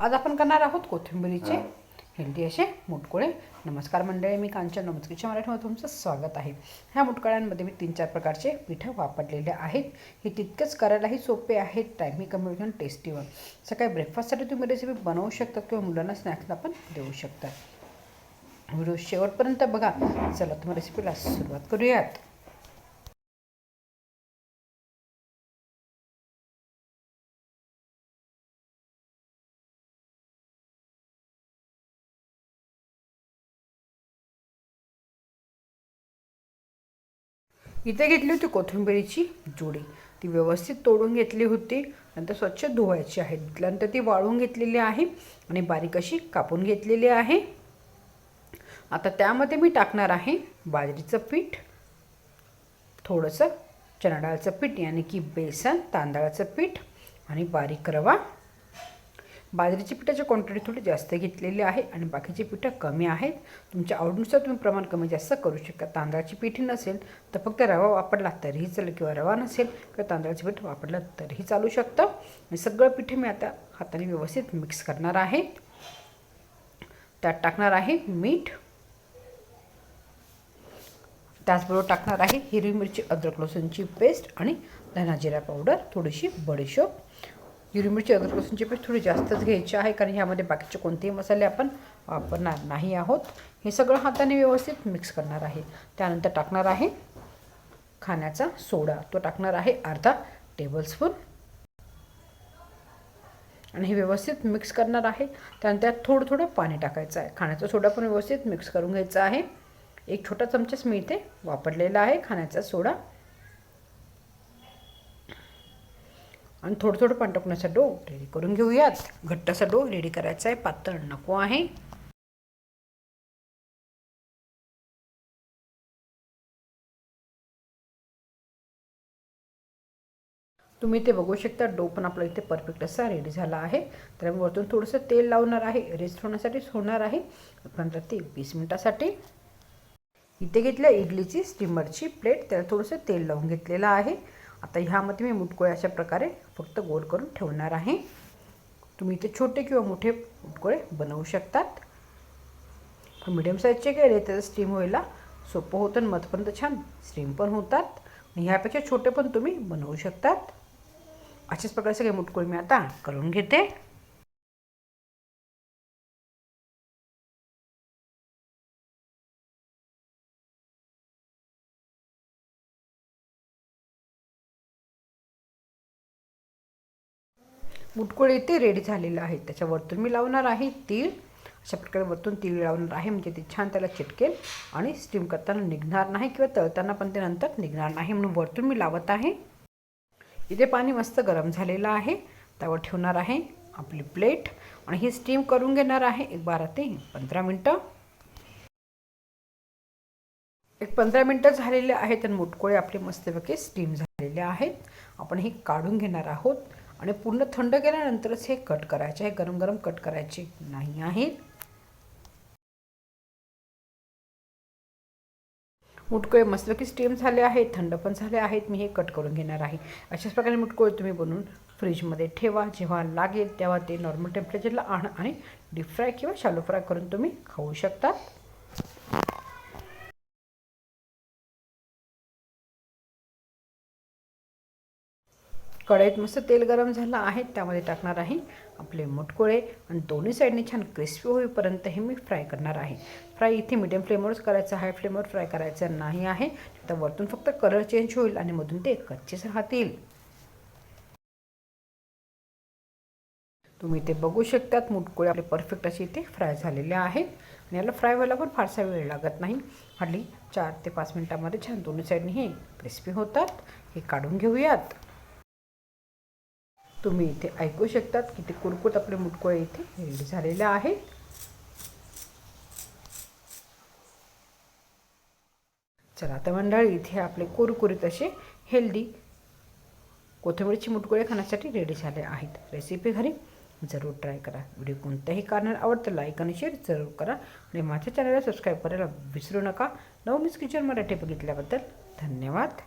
आज आपण करणार आहोत कोथिंबिरीचे हेल्दी असे मुटकुळे. नमस्कार मंडळी मी कांचन नमस्कारच्या मराठीमध्ये तुमचं स्वागत आहे. ह्या मुटकळ्यांमध्ये मी तीन चार प्रकारचे पिठं वापरलेले आहेत. हे तितकेच करायलाही सोपे आहेत टायमी कमी टेस्टी वन सकाळी ब्रेकफास्टसाठी तुम्ही रेसिपी बनवू शकता किंवा मुलांना स्नॅक्सला पण देऊ शकता व्हिडिओ शेवटपर्यंत बघा. चला तुम्ही रेसिपीला सुरुवात करूयात. इथे घेतली होती कोथिंबिरीची जोडी. ती व्यवस्थित तोडून घेतली होती. नंतर स्वच्छ धुवायची आहे. धुतल्यानंतर ती वाळून घेतलेली आहे आणि बारीक अशी कापून घेतलेली आहे. आता त्यामध्ये मी टाकणार आहे बाजरीचं पीठ थोडंसं चणाडाळचं पीठ यानी की बेसन तांदळाचं पीठ आणि बारीक रवा. बाजरीची पिठाची क्वांटिटी थोडी जास्त घेतलेली आहे आणि बाकीची पिठं कमी आहेत. तुमच्या आवडीनुसार तुम्ही प्रमाण कमी जास्त करू शकता. तांदळाची पिठी नसेल तर फक्त रवा वापरला तरीही चालेल किंवा रवा नसेल किंवा तांदळाचं पीठ वापरलं तरीही चालू शकतं. आणि सगळं पिठे मी आता हाताने व्यवस्थित मिक्स करणार आहे. त्यात टाकणार आहे मीठ. त्याचबरोबर टाकणार आहे हिरवी मिरची अद्रक लसूणची पेस्ट आणि धना जिरा पावडर थोडीशी बडीशोप. हिरवी मिरची अद्रक लसूणची पेस्ट थोडी जास्तच घ्यायची आहे कारण ह्यामध्ये बाकीचे कोणतेही मसाले आपण वापरणार नाही आहोत. हे सगळं हाताने व्यवस्थित मिक्स करणार आहे. त्यानंतर टाकणार आहे खाण्याचा सोडा. तो टाकणार आहे अर्धा टेबलस्पून आणि हे व्यवस्थित मिक्स करणार आहे. त्यानंतर त्यात थोडं थोडं पाणी टाकायचं आहे. खाण्याचा सोडा पण व्यवस्थित मिक्स करून घ्यायचा आहे. एक छोटा चमचाच मी इथे वापरलेला आहे खाण्याचा सोडा. आणि थोडं थोडं पाणी डो रेडी करून घेऊयात. घट्टाचा डो रेडी करायचा आहे. पातळ नको आहे. तुम्ही ते बघू शकता डो पण आपला इथे परफेक्ट असा रेडी झाला आहे. तर वरतून थोडंसं तेल लावणार आहे. रेस्ट होण्यासाठी सोडणार आहे. पंधरा ते वीस मिनटासाठी. इथे घेतल्या इडलीची स्टीमरची प्लेट त्याला थोडंसं तेल लावून घेतलेलं आहे. आता ह्यामध्ये मी मुटकोळे अशा प्रकारे फक्त गोल करून ठेवणार आहे. तुम्ही इथे छोटे किंवा मोठे मुटकोळे बनवू शकतात. मिडियम साईजचे केले तर स्टीम व्हायला सोपं होतं आणि मधपर्यंत छान स्टीम पण होतात. आणि ह्यापेक्षा छोटे पण तुम्ही बनवू शकतात. अशाच प्रकारे सगळे मुटकोळे मी आता करून घेते. मुटकुळे इथे रेडी झालेलं आहे. त्याच्यावरतून मी लावणार आहे तीळ. अशा प्रकारे वरतून तीळ लावणार आहे. म्हणजे ते छान त्याला चिटकेल आणि स्टीम करताना निघणार नाही किंवा तळताना पण ते नंतर निघणार नाही. म्हणून वरतून मी लावत आहे. इथे पाणी मस्त गरम झालेलं आहे. त्यावर ठेवणार आहे आपली प्लेट आणि ही स्टीम करून घेणार आहे. एक बारा ते पंधरा मिनटं. एक पंधरा मिनटं झालेले आहेत आणि मुटकोळे आपले मस्तपैकी स्टीम झालेले आहेत. आपण हे काढून घेणार आहोत. आणि पूर्ण थंड केल्यानंतरच हे कट करायचे हे गरम गरम कट करायचे नाही आहेत मुटकोळे मस्तपैकी स्टीम झाले आहेत थंड पण झाले आहेत मी हे कट करून घेणार आहे. अशाच प्रकारे मुटकोळे तुम्ही बनवून फ्रीजमध्ये ठेवा जेव्हा लागेल तेव्हा ते नॉर्मल टेम्परेचरला आण आणि डीप फ्राय किंवा शालो फ्राय करून तुम्ही खाऊ शकतात कढईत मस्त तेल गरम झालं आहे त्यामध्ये टाकणार आहे आपले मुटकोळे. आणि दोन्ही साईडने छान क्रिस्पी होईपर्यंत हे मी फ्राय करणार आहे. फ्राय इथे मिडियम फ्लेमवरच करायचं हाय फ्लेमवर फ्राय करायचं नाही आहे. तर वरतून फक्त कलर चेंज होईल आणि मधून ते कच्चेच राहतील. तुम्ही ते बघू शकतात मुटकोळे आपले परफेक्ट असे इथे फ्राय झालेले आहेत. आणि याला फ्राय व्हायला पण फारसा वेळ लागत नाही. हार्डली चार ते पाच मिनटामध्ये छान दोन्ही साईडने हे क्रिस्पी होतात. हे काढून घेऊयात. तुम्ही इथे ऐकू शकतात किती कुरकुट आपले मुटकोळे इथे रेडी झालेले आहेत. चला आता मंडळी इथे आपले कुरकुरीत असे हेल्दी कोथिंबीरची मुटकोळे खाण्यासाठी रेडी झाले आहेत. रेसिपी घरी जरूर ट्राय करा. व्हिडिओ कोणत्याही कारणाने आवडतं लाईक आणि शेअर जरूर करा. आणि माझ्या चॅनलला सबस्क्राईब करायला विसरू नका. नवमीच किचन मराठी बघितल्याबद्दल धन्यवाद.